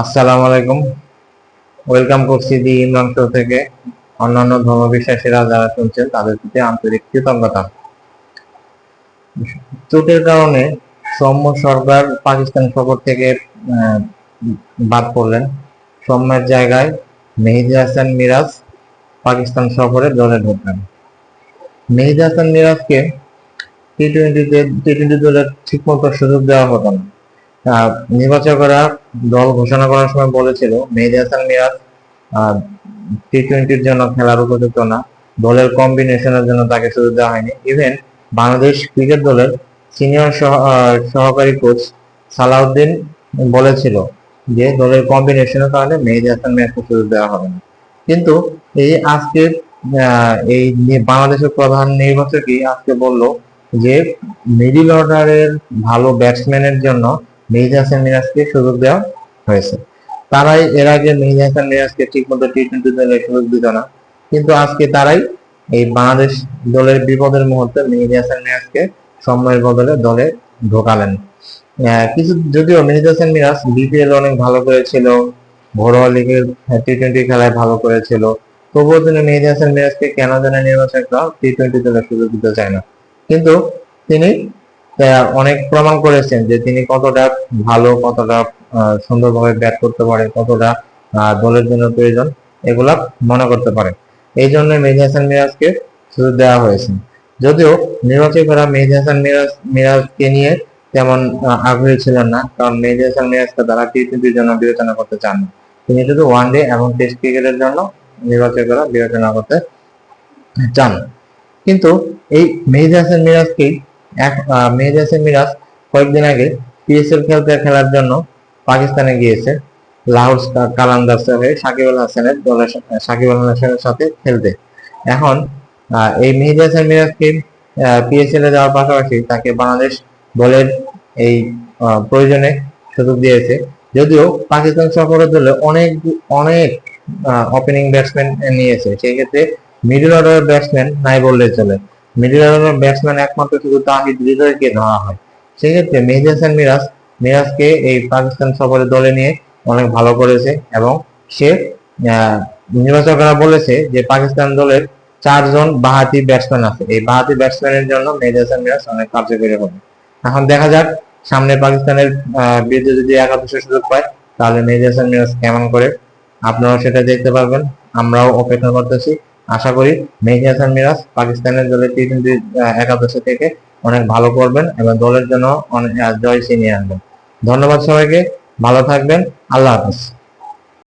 আসসালামু আলাইকুম। ওয়েলকাম করছি দি ইমরান শো থেকে। অন্যান্য ধর্ম বিশ্বাসীরা যারা শুনছেন, তাদের প্রতি আন্তরিক কৃতজ্ঞতা। চোটের কারণে সৌম্য সরকার পাকিস্তান সফর থেকে বাদ পড়লেন। সৌম্যের জায়গায় মেহেদি হাসান মিরাজ পাকিস্তান সফরে দলে ঢুকলেন। মেহেদি হাসান মিরাজকে টি টোয়েন্টিতে টি টোয়েন্টি দলের ঠিকমতো সুযোগ দেওয়া হতো না। নির্বাচকরা দল ঘোষণা করার সময় বলেছিল মেহেদি হাসান মিরাজ টি টোয়েন্টির জন্য খেলার উপযুক্ত না। দলের কম্বিনেশনের জন্য তাকে সুযোগ দেওয়া হয়নি। ইভেন বাংলাদেশ ক্রিকেট দলের সিনিয়র সহকারী কোচ সালাউদ্দিন বলেছিল যে দলের কম্বিনেশনের কারণে মেহেদি হাসান মিরাজকে সুযোগ দেওয়া হবে না। কিন্তু এই আজকে আহ, এই বাংলাদেশের প্রধান নির্বাচকই আজকে বলল যে মিডিল অর্ডারের ভালো ব্যাটসম্যানের জন্য মেহেদি হাসান মিরাজকে সুযোগ দেওয়া হয়েছে। তারাই এর আগে মেহেদি হাসান মিরাজকে ঠিক মতো টি টোয়েন্টি দলে সুযোগ দিত না। কিন্তু আজকে তারাই এই বাংলাদেশ দলের বিপদের মুহূর্তে মেহেদি হাসান মিরাজকে সময়ের বদলে দলে ঢোকালেন। কিছু যদিও মেহেদি হাসান মিরাজ বিপিএল অনেক ভালো করেছিল, ঘরোয়া লিগের টি টোয়েন্টি খেলায় ভালো করেছিল, তবুও তিনি মেহেদি হাসান মিরাজকে কেন জানে নির্বাচকরা টি টোয়েন্টি দলে সুযোগ দিতে চায় না। কিন্তু তিনি অনেক প্রমাণ করেছেন যে তিনি কতটা ভালো, কতটা সুন্দরভাবে ব্যাট করতে পারে, কতটা দলের জন্য প্রয়োজন এগুলা মনে করতে পারে। এই জন্য মেহেদি হাসান মিরাজকে সুযোগ দেওয়া হয়েছে। যদিও নির্বাচকরা মেহেদি হাসান মিরাজ, মিরাজকে নিয়ে তেমন আগ্রহী ছিলেন না, কারণ মেহেদি হাসান মিরাজকে তারা টি টোয়েন্টির জন্য বিবেচনা করতে চান না। তিনি শুধু ওয়ান ডে এবং টেস্ট ক্রিকেটের জন্য নির্বাচকরা বিবেচনা করতে চান। কিন্তু এই মেহেদি হাসান মিরাজকেই মেহেদি মিরাজ। কয়েকদিন আগে পিএসএল খেলতে খেলার জন্য পাকিস্তানে গিয়েছে। লাহোর কালান্দার্সে হয়ে সাকিব আল হাসানের দলের সাকিব আল হাসানের সাথে খেলতে। এখন এই মেহেদি হাসান মিরাজকে পিএসএল এ যাওয়ার পাশাপাশি তাকে বাংলাদেশ দলের এই প্রয়োজনে সুযোগ দিয়েছে। যদিও পাকিস্তান সফরের দলে অনেক অনেক ওপেনিং ব্যাটসম্যান নিয়েছে। সেই ক্ষেত্রে মিডল অর্ডার ব্যাটসম্যান নাই বললে চলে। মিডল অর্ডার ব্যাটসম্যান একমাত্র শুধু তাহিদ হৃদয়কে ধরা হয়। সেক্ষেত্রে মেহেদি হাসান মিরাজ, মিরাজকে এই পাকিস্তান সফরের দলে নিয়ে অনেক ভালো করেছে এবং সে নির্বাচকরা বলেছে যে পাকিস্তান দলের চারজন বাহাতি ব্যাটসম্যান আছে। এই বাহাতি ব্যাটসম্যানের জন্য মেহেদি হাসান মিরাজ অনেক কার্যকরী হবে। এখন দেখা যাক, সামনে পাকিস্তানের বিরুদ্ধে যদি একাদশের সুযোগ পায়, তাহলে মেহেদি হাসান মিরাজ কেমন করে? আপনারাও সেটা দেখতে পারবেন। আমরাও অপেক্ষা করতেছি। আশা করি মেহেদি হাসান মিরাজ পাকিস্তানের দলে টি টোয়েন্টি একাদশে থেকে অনেক ভালো করবেন এবং দলের জন্য অনেক জয় ছিনিয়ে আনবেন। ধন্যবাদ সবাইকে, ভালো থাকবেন, আল্লাহ হাফিজ।